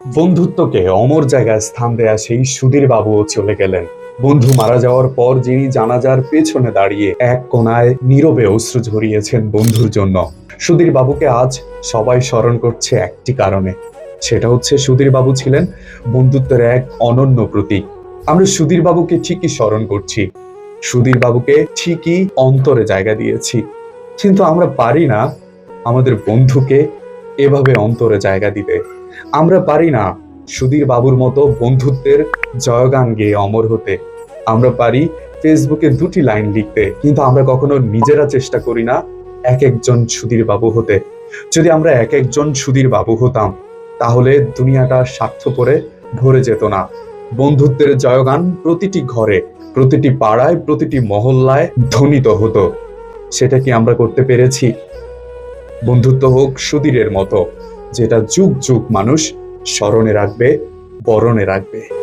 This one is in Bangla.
বন্ধুত্বকে অমর জায়গায় স্থান দেয়া সেই সুধীর বাবুও চলে গেলেন। বন্ধু মারা যাওয়ার পর যিনি জানাজার পেছনে দাঁড়িয়ে এক কোনায় নীরবে অশ্রু ঝরিয়েছেন বন্ধুর জন্য। সুধীর বাবুকে আজ সবাই স্মরণ করছে একটি কারণে। সেটা হচ্ছে সুধীর বাবু ছিলেন বন্ধুত্বের এক অনন্য প্রতীক। আমরা সুধীর বাবুকে ঠিকই স্মরণ করছি। সুধীর বাবুকে ঠিকই অন্তরে জায়গা দিয়েছি। কিন্তু আমরা পারি না আমাদের বন্ধুকে এভাবে অন্তরে জায়গা দিতে। আমরা পারি না সুধীর বাবুর মতো বন্ধুত্বের জয়গান গেয়ে অমর হতে। আমরা পারি ফেসবুকে দুটি লাইন লিখতে, কিন্তু আমরা কখনো নিজেরা চেষ্টা করি না এক একজন সুধীর বাবু হতে। যদি আমরা এক একজন সুধীর বাবু হতাম, তাহলে দুনিয়াটা স্বার্থ স্বার্থপরে ভরে যেত না। বন্ধুত্বের জয়গান প্রতিটি ঘরে, প্রতিটি পাড়ায়, প্রতিটি মহল্লায় ধ্বনিত হতো। সেটা কি আমরা করতে পেরেছি? বন্ধুত্ব হোক সুধীরের মতো। যেটা যুগ যুগ মানুষ স্মরণে রাখবে বরণে রাখবে।